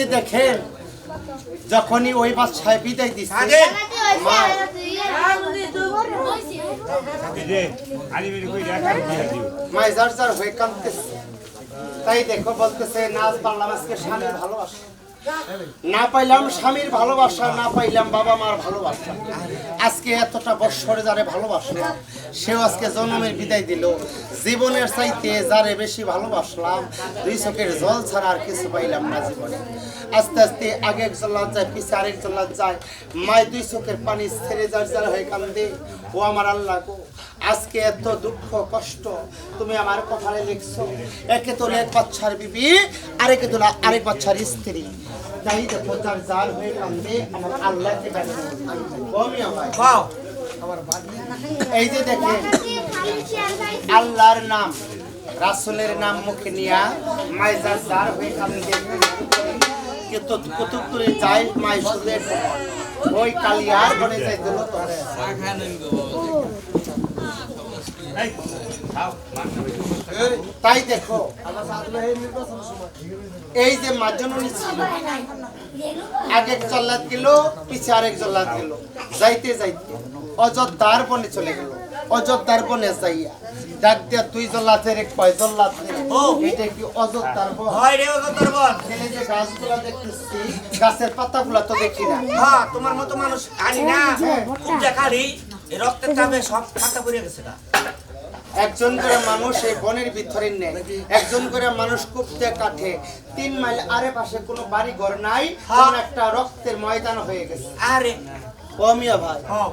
যে দেখেন যখনই ওই বাচ্চায় বিদায় দিচ্ছে। মাইজার মাই যার যার হয়ে কাঁদতেছে। তাই দেখো বলতেছে নাচ পারলাম আজকে সামনে ভালোবাসা। না পাইলাম স্বামীর ভালোবাসা, না পাইলাম বাবা মার ভালোবাসা। আজকে এতটা বৎসরে যারে ভালোবাসলাম সেও আজকে জন্মের বিদায় দিল। জীবনের চাইতে যারে বেশি ভালোবাসলাম, দুই চোখের জল ছাড়া আর কিছু পাইলাম না জীবনে। আস্তে আস্তে আগে এক জল্লাদ যায় পিছে আরেক জল্লাদ যায় মায় দুই চোখের পানি ছেড়ে যার যার হয়ে কান্দে। ও আমার আল্লাহ গো আজকে এত দুঃখ কষ্ট তুমি আমার কথায় লিখছো। একে তোলে এক বাচ্চার বিবি আরেকে তোলা আরেক বাচ্চার স্ত্রী। তাই দেখো যার জাল হয়ে কান্দে আমার আল্লাহকে এই যে দেখে আল্লাহর নাম রাসূলের নাম মুখে নিয়া মাই যার যার হয়ে কান্দে। কিন্তু কুতুব যাই ওই কালিয়ার বনে যাই দিল তো তাই দেখো। এই যে ছিল আগে এক জল্লাদ গেল পিছে আরেক জল্লাদ গেল। যাইতে যাইতে অযোধ্যার বনে চলে গেল। অযোধ্যার বনে যাইয়া ডাক দিয়া তুই জল্লাদের এক কয় জল্লাদ এটা কি অযোধ্যার বন? হয় রে ওদের বল এই যে গাছগুলা দেখতেছি গাছের পাতাগুলা তো দেখি না। হ্যাঁ তোমার মতো মানুষ আনি না। খুব দেখারি রক্তের চাপে সব পাতা পড়ে গেছে না একজন করে মানুষ এই বনের ভিতরে নেই। একজন করে মানুষ কুপতে কাঠে। তিন মাইল আরে পাশে কোনো বাড়ি ঘর নাই তখন একটা রক্তের ময়দান হয়ে গেছে। আরে। ও মিয়া ভাই হ্যাঁ।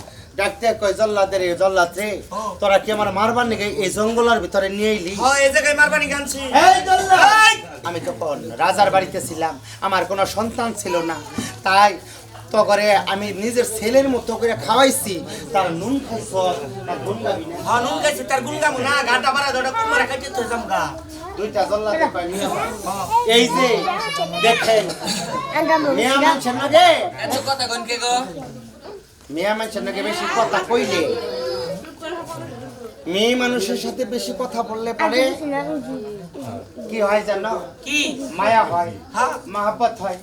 কয় জল্লাদের রে জল্লাদ রে হ্যাঁ। তোরা কি আমার মারবার নাকি এই জঙ্গলের ভিতরে নিয়ে এলি? হয় এই জায়গায় মারবানি গানছি এই! আমি তখন রাজার বাড়িতে ছিলাম। আমার কোনো সন্তান ছিল না। তাই তো করে আমি নিজের ছেলের মতো করে খাওয়াইছি। তার নুন খাইছ তার গুণ গাবি না। হ্যাঁ নুন গাইছে তার গুন না গাটা ধরে কুমারা খাইতে তো জামগা দুইটা জল্লাদের কয় এই যে দেখেন মিয়া মানুষের নাকি কথা কোন কে গো? মেয়ে মানুষের নাকি বেশি কথা কইলে মেয়ে মানুষের সাথে বেশি কথা বললে পরে। কি হয় জানো? কি? মায়া হয় হ্যাঁ। মহাব্বত হয়।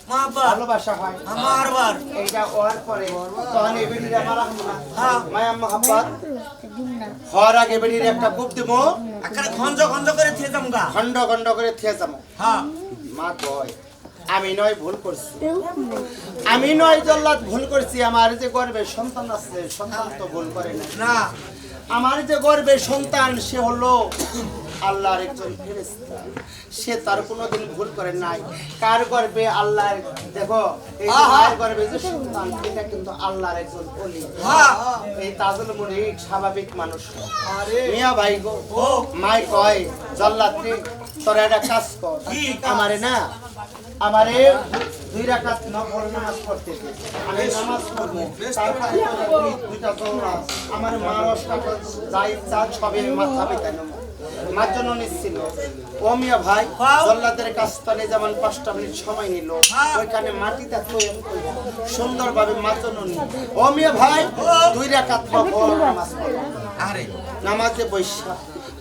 ভালোবাসা হয়। আমার বার এইটা হওয়ার পরে তখন এই হ্যাঁ। মায়া মহাব্বত। হওয়ার আগে বেটির একটা খুব দিব। আকারে খঞ্জ খঞ্জ করে থিয়ে জামগা খন্ড খন্ড করে থিয়ে যাব হ্যাঁ। মা কয় আমি নয় ভুল করছি। আমি নয় জল্লাদ ভুল করছি। আমার যে গর্বের সন্তান আছে সন্তান তো ভুল করে না। না। আমার যে গর্বের সন্তান সে হলো আল্লাহর একজন সে তার কোনোদিন ভুল করে নাই। কার গর্বে? আল্লাহর। দেখো এই যে মায়ের গর্বে যে সন্তান এটা কিন্তু আল্লাহর একজন অলি হ্যাঁ এই তাজুল মুরিক স্বাভাবিক মানুষ। মিয়া ভাই গো মাই কয় জল্লাত্রি তোরা একটা কাজ কর। আমারে না আমারে দুই রাকাত নফল নামাজ পড়তে আমি নামাজ পড়ব তারপরে তোরা দুইটা দৌড়া আমার মা রসটা যাই চা ছবি মাথা নেব মার জন্য নিচ্ছিল। ও মিয়া ভাই। জল্লাদের কাছ থেকে যেমন পাঁচটা মিনিট সময় নিল। ওইখানে করে সুন্দরভাবে মার জন্য নিল। ও মিয়া ভাই দুই রাকাত নফল নামাজ পড়ব আরে। নামাজে বৈশা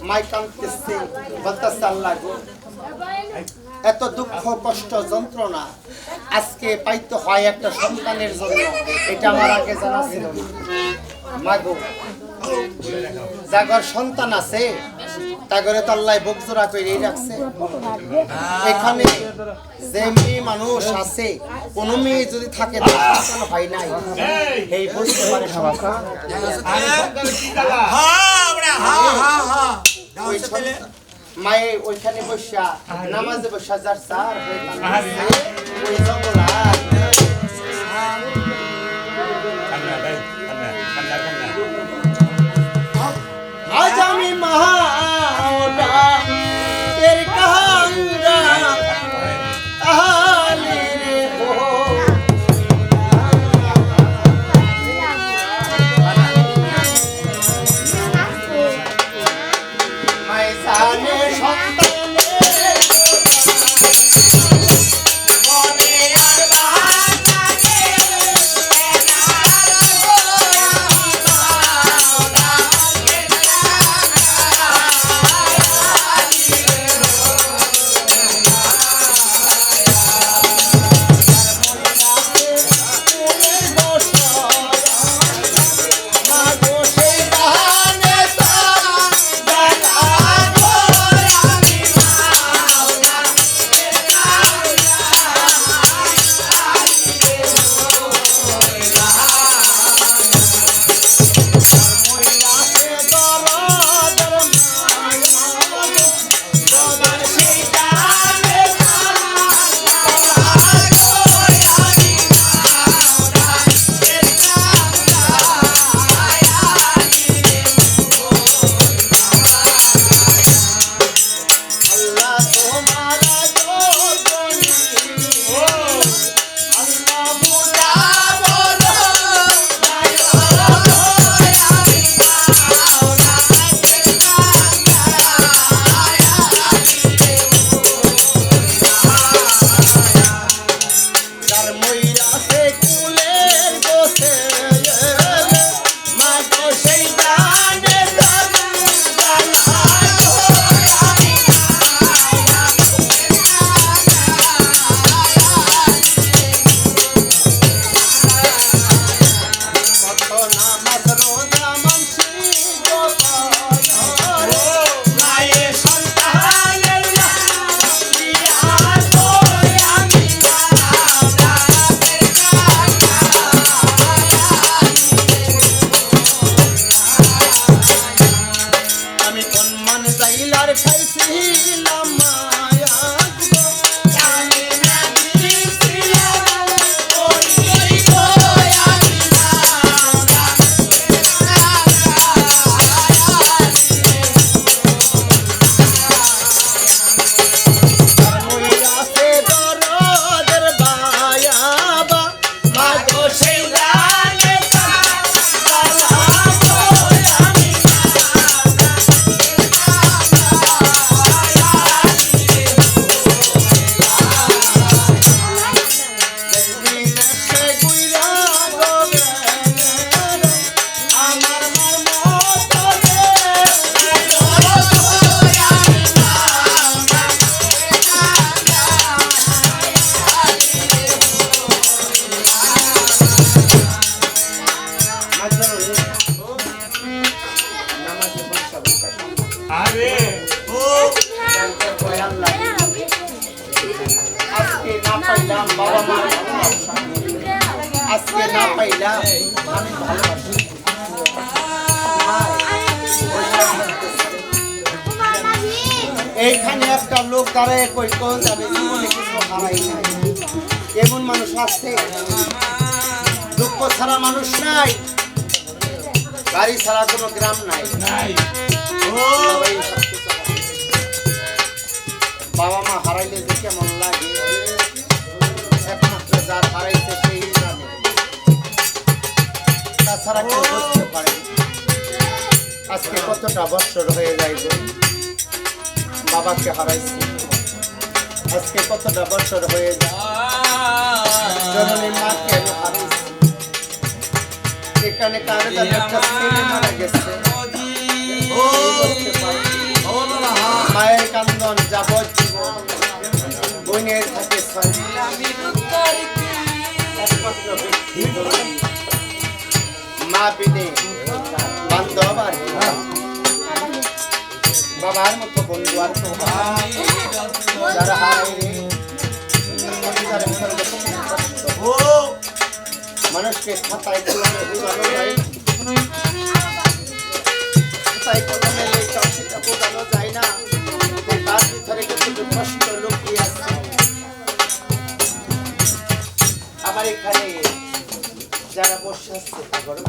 মাই কাঁদতেছে বলতেছে আল্লাহ গো। এত দুঃখ কষ্ট যন্ত্রণা আজকে পাইতে হয় একটা সন্তানের জন্য। এটা আমার আগে জানা ছিল মাগো যাগর সন্তান আছে তাগরে তো আল্লাহ বকজোড়া করে রাখছে। এখানে যে মেয়ে মানুষ আছে কোন মেয়ে যদি থাকে হয় নাই। এই বুঝতে পারে মায়ে ওইখানে বসা নামাজে বসা যার সার হয়ে ওই জঙ্গলার মানুষ নাই। গাড়ি ছাড়া কোনো গ্রাম নাই। বাবা মা হারাইলে যে কেমন লাগে। একমাত্র যার হারাইছে সেই জানে। তাছাড়া কেউ বুঝতে পারে। আজকে কতটা বছর হয়ে যায় বাবাকে হারাইছি। আজকে কতটা বছর হয়ে যায়। জননী মাকে আমি এখানে কার একটা মারা গেছে হ্যাঁ মায়ের কান্দন, যাবজ্জীবন, বোনের থাকে। মা বিনে, বান্ধব আর বাবার মতো বন্ধু আর কেউ যারা হারায় রে। ও মানুষকে খাতায় কলমে বোঝানো যায় খাতায় কলমে লেখা সেটা বোঝানো যায় না তার ভিতরে কিছু কষ্ট যারা বসে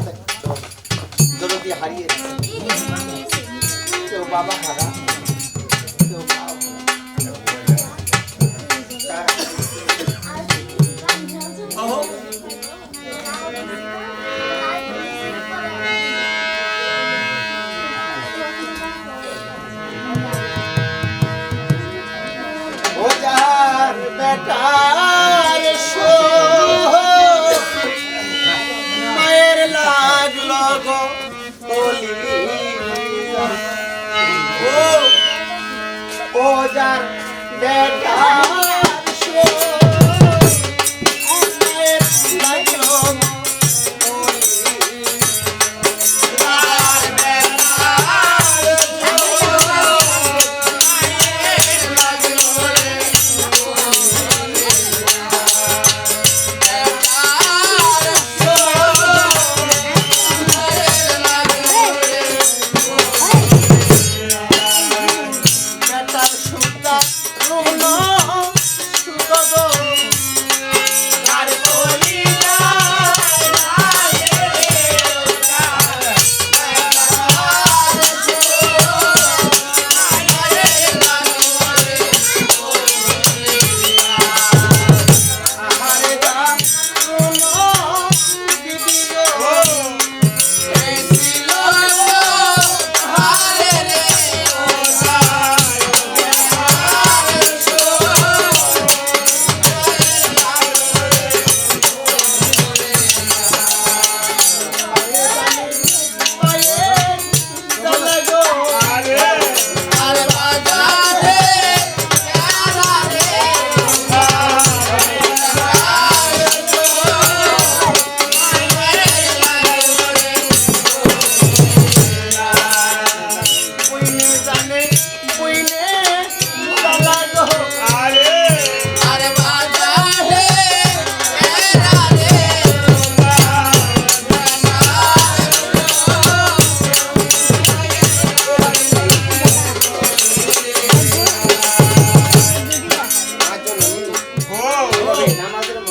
থাকতো হারিয়েছে কেউ বাবা হারা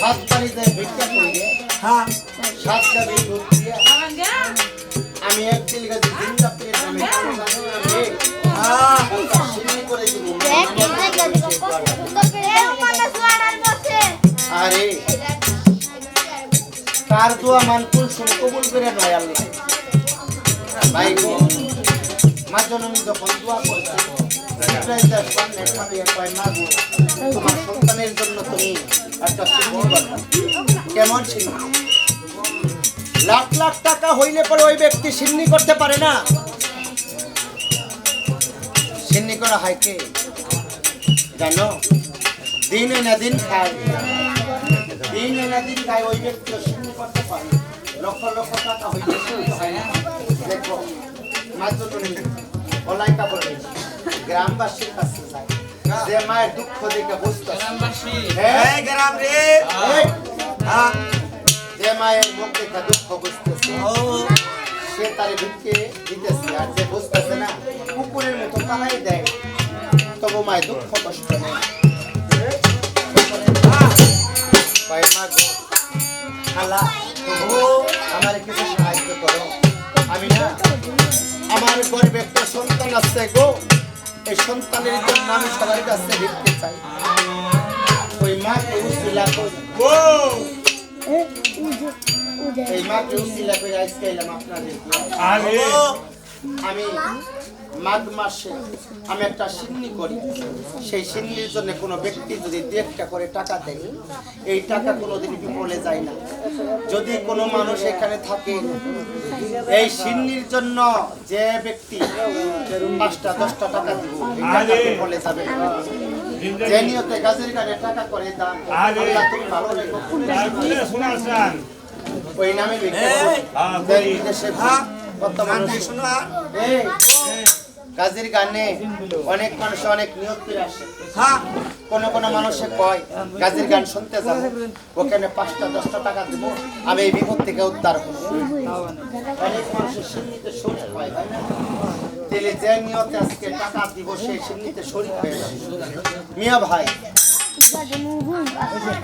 সাত পানিতে ভিক্ষা করিলে হ্যাঁ। সাতটা বিপদ দিয়ে আমি এক তিল গাছে দিন রাত্রে নামে আমি আরে। কার দোয়া কোন কবুল করে নয় আল্লাহ। ভাই গো মা জননী যখন দোয়া করছে ইব্রাহিমের সামনে খাবিয়ে কয় মা তোমার সন্তানের জন্য তুমি একটা সিদ্ধি করবে কেমন ছিল? লাখ লাখ টাকা হইলে পরে ওই ব্যক্তি সিন্নি করতে পারে না। সিন্নি করা হয় কে? জানো? দিন না দিন খায়। দিন না দিন খায়, ওই ব্যক্তি সিন্নি করতে পারে। লক্ষ লক্ষ টাকা হইলে হয় না। দেখো, মাত্র তুমি অলাই কাপড় গ্রামবাসীর কাছে যায়। যে মায়ের দুঃখ দেখে বুঝতে হ্যাঁ? গ্রাম রে। হ্যাঁ? যে মায়ের মুখ দেখে দুঃখ বুঝতেছে ও। সে তার ভিক্ষে দিতেছে আর যে বুঝতেছে না কুকুরের মতো তালাই দেয়। তবু মায়ের দুঃখ কষ্ট নেই। কয় মা গো, খালা, ও, আমার কিছু সাহায্য করো। আমি না আমার গরিব একটা সন্তান আছে গো। এই সন্তানের জন্য আমি সবার কাছে দেখতে চাই। ওই মাকে উচিলা এই মাকে উচিলা করে আজকে এলাম আপনাদের আমি মাঘ মাসে আমি একটা সিন্নি করি। সেই সিন্নির জন্য কোনো ব্যক্তি যদি দু একটা করে টাকা দেয় এই টাকা কোনোদিন বিফলে যায় না। যদি কোনো মানুষ এখানে থাকে এই সিন্নির জন্য যে ব্যক্তি পাঁচটা দশটা টাকা দিব বিফলে যাবে। যে নিয়তে গাছের গানে টাকা করে আল্লাহ তুমি ভালো রেখো ওই নামে। বিদেশে হ্যাঁ মানুষ দিয়ে শোনো। কাজের গানে অনেক মানুষ অনেক নিয়োগ করে আসে। হ্যাঁ। কোন কোন মানুষে কয় কাজের গান শুনতে যাব ওখানে পাঁচটা দশটা টাকা দিব আমি এই বিপদ থেকে উদ্ধার করব অনেক মানুষের সিন্নিতে শরীর না? তাহলে যে নিয়তে আজকে টাকা দিব সেই সিন্নিতে শরীর যাবে। মিয়া ভাই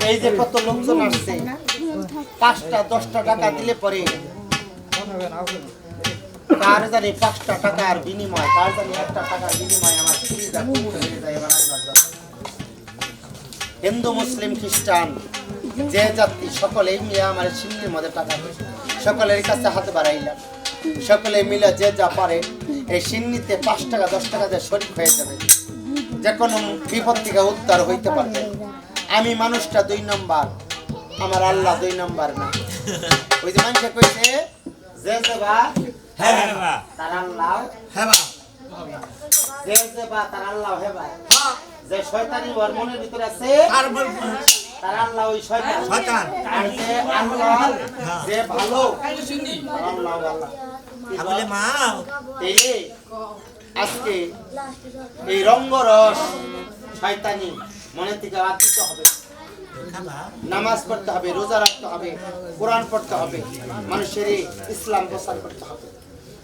এই যে কত লোকজন আসছে পাঁচটা দশটা টাকা দিলে পরে কার জানি পাঁচটা টাকার বিনিময়, কার জানি একটা টাকার বিনিময় আমার হিন্দু, মুসলিম, খ্রিস্টান, যে জাতি, সকলেই মিলে আমার সিন্নির মধ্যে টাকা সকলের কাছে হাত বাড়াইলাম। সকলে মিলে যে যা পারে, এই সিন্নিতে পাঁচ টাকা, দশ টাকা দিয়ে শরিক হয়ে যাবে। যে কোনো বিপদ থেকে উদ্ধার হইতে পারবে। আমি মানুষটা দুই নম্বর, আমার আল্লাহ দুই নম্বর না। ওই যে মানুষে কইছে, যে যে বা হ্যাঁ হ্যাঁ তার আল্লাহ হ্যাঁ বা যে যে বা তার আল্লাহ হে ভাই। হ্যাঁ। যে শয়তানি ওর মনের ভিতরে আছে আর তার আল্লাহ ওই শয়তান। শয়তান। আর যে আল্লাহ যে ভালো। আল্লাহ আল্লাহ। তাহলে মা। এই আজকে এই রঙ্গরস শয়তানি মনে থেকে দিতে হবে। নামাজ পড়তে হবে রোজা রাখতে হবে কোরআন পড়তে হবে মানুষের ইসলাম প্রচার করতে হবে।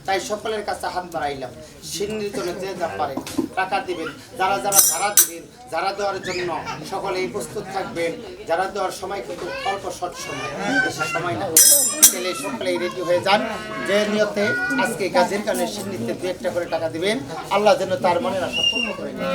তাই সকলের কাছে হাত বাড়াইলাম। সিন্নির যে যা পারে টাকা দিবেন, যারা যারা যারা দিবেন যারা দেওয়ার জন্য সকলেই প্রস্তুত থাকবেন। যারা দেওয়ার সময় কিন্তু অল্প শর্ট সময় সময় না। তাহলে সকলেই রেডি হয়ে যান। যে নিয়তে আজকে গাছের কানে সিন্নিতে দু একটা করে টাকা দিবেন, আল্লাহ যেন তার মনের আশা পূর্ণ করে দেন।